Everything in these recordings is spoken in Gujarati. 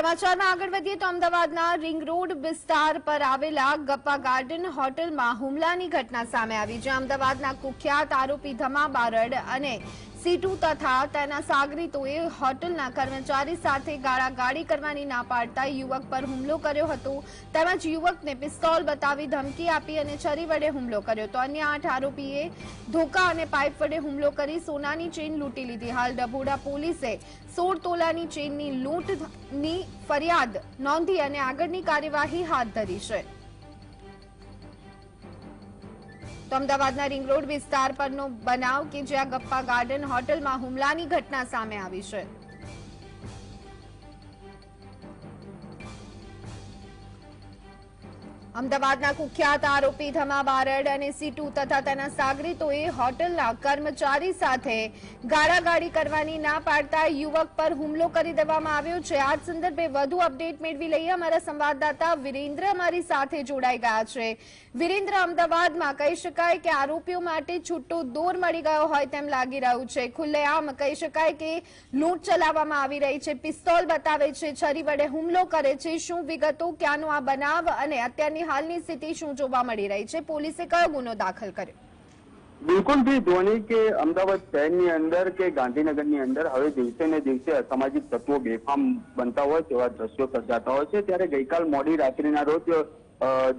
સમાચારમાં આગળ વધીએ તો અમદાવાદના રિંગ રોડ વિસ્તાર પર આવેલા ગપ્પા ગાર્ડન હોટલમાં હુમલાની ઘટના સામે આવી, જ્યાં અમદાવાદના કુખ્યાત આરોપી ધમા બારડ અને સીટુ તથા તેના સાગરીતોએ હોટલના કર્મચારી સાથે ગાળાગાળી કરવાની ના પાડતા યુવક પર હુમલો કર્યો હતો. તેમજ યુવકને પિસ્તોલ બતાવી ધમકી આપી અને છરી વડે હુમલો કર્યો તો અન્ય આઠ આરોપીએ ધોકા અને પાઇપ વડે હુમલો કરી સોનાની ચેઇન લૂંટી લીધી. હાલ ડભોડા પોલીસે સોળ તોલાની ચેનની લૂંટની ફરિયાદ, નોંધી અને આગળની કાર્યવાહી હાથ ધરી છે. તો અમદાવાદના રિંગ રોડ વિસ્તાર પરનો બનાવ કે જ્યાં ગપ્પા ગાર્ડન હોટલમાં હુમલાની ઘટના સામે આવી છે. અમદાવાદના કુખ્યાત આરોપી ધમા બારડ અને સીટુ તથા તેના સાગરીતોએ હોટલના કર્મચારી સાથે ગાળાગાળી કરવાની ના પાડતા યુવક પર હુમલો કરી દેવામાં આવ્યો છે. આ સંદર્ભે વધુ અપડેટ મેળવી લઈએ અમારા સંવાદદાતા વિરેન્દ્ર અમારી સાથે જોડાઈ ગયા છે. વિરેન્દ્ર, અમદાવાદમાં કહી શકાય કે આરોપીઓ માટે છૂટો દોર મળી ગયો હોય તેમ લાગી રહ્યું છે. ખુલ્લેઆમ કહી શકાય કે લૂંટ ચલાવવામાં આવી રહી છે. પિસ્તોલ બતાવે છે, છરી વડે હુમલો કરે છે. શું વિગતો, ક્યાંનો આ બનાવ અને અત્યારની હાલની સ્થિતિ શું જોવા મળી રહી છે? પોલીસે કયો ગુનો દાખલ કર્યો? બિલકુલ ભી ધોની કે અમદાવાદ શહેરની અંદર કે ગાંધીનગરની અંદર હવે દિવસે ને દિવસે અસામાજિક તત્વો બેફામ બનતા હોય તેવા દ્રશ્યો સર્જાતા હોય છે. ત્યારે ગઈકાલ મોડી રાત્રિના રોજ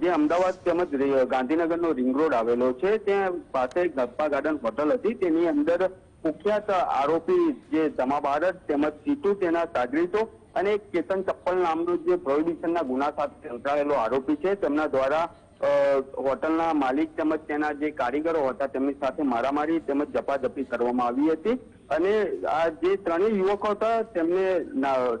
જે અમદાવાદ તેમજ ગાંધીનગરનો રિંગ રોડ આવેલો છે, ત્યાં પાસે ગપ્પા ગાર્ડન હોટલ હતી. તેની અંદર કુખ્યાત આરોપી જે ધમા તેમજ સીટુ તેના સાગરીતો અને એક કેતન ચપ્પલ નામનો જે પ્રોહિબિશનના ગુના સાથે સંકળાયેલો આરોપી છે. તેમના દ્વારા હોટલના માલિક તેમજ તેના જે કારીગરો હતા તેમની સાથે મારામારી તેમજ જપાજપી કરવામાં આવી હતી અને આ જે ત્રણેય યુવકો હતા તેમને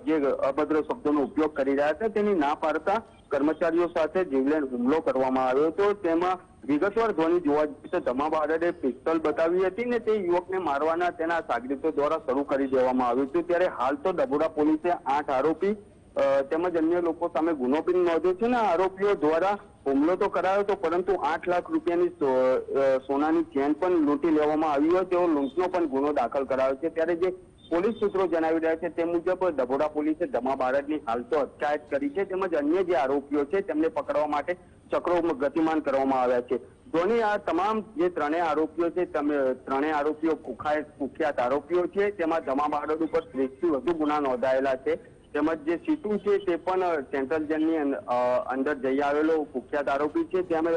જે અભદ્ર શબ્દોનો ઉપયોગ કરી રહ્યા હતા તેની ના પાડતા કર્મચારીઓ સાથે જીવલેણ હુમલો કરવામાં આવ્યો હતો. તેમાં વિગતવાર ધ્વનિ જોવા જશે તો ધમા બારડે પિસ્તોલ બતાવી હતી ને તે યુવકને મારવાના તેના સાગરીતો દ્વારા શરૂ કરી દેવામાં આવ્યું હતું. ત્યારે હાલ તો ડભોડા પોલીસે આઠ આરોપી તેમજ અન્ય લોકો સામે ગુનો પણ નોંધ્યો છે ને આરોપીઓ દ્વારા હુમલો તો કરાયો હતો, પરંતુ આઠ લાખ રૂપિયાની સોનાની ચેન પણ લૂંટી લેવામાં આવી હોય તેવો લૂંટનો પણ ગુનો દાખલ કરાયો છે. ત્યારે જે પોલીસ સૂત્રો જણાવી રહ્યા છે, તે મુજબ ડભોડા પોલીસે ધમા બારડની હાલ તો અટકાયત કરી છે, તેમજ અન્ય જે આરોપીઓ છે, તેમને પકડવા માટે ચક્રો ગતિમાન કરવામાં આવ્યા છે. ધોની આ તમામ જે ત્રણેય આરોપીઓ છે, તમે ત્રણેય આરોપીઓ કુખ્યાત આરોપીઓ છે, તેમાં ધમા બારડ ઉપર ત્રીસથી વધુ ગુના નોંધાયેલા છે. તેમજ જે સીટુ છે, તે પણ સેન્ટ્રલ જેલની અંદર જઈ આવેલો કુખ્યાત આરોપી છે. તેમજ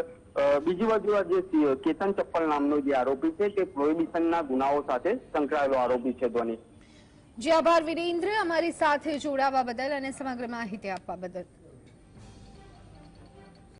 બીજી બાજુ આ જે કેતન ચપ્પલ નામનો જે આરોપી છે, તે પ્રોહિબિશનના ગુનાઓ સાથે સંકળાયેલો આરોપી છે ધોની જી આભાર વિરેન્દ્ર. અમારી સાથે જોડાવા બદલ અને સમગ્ર માહિતી આપવા બદલ.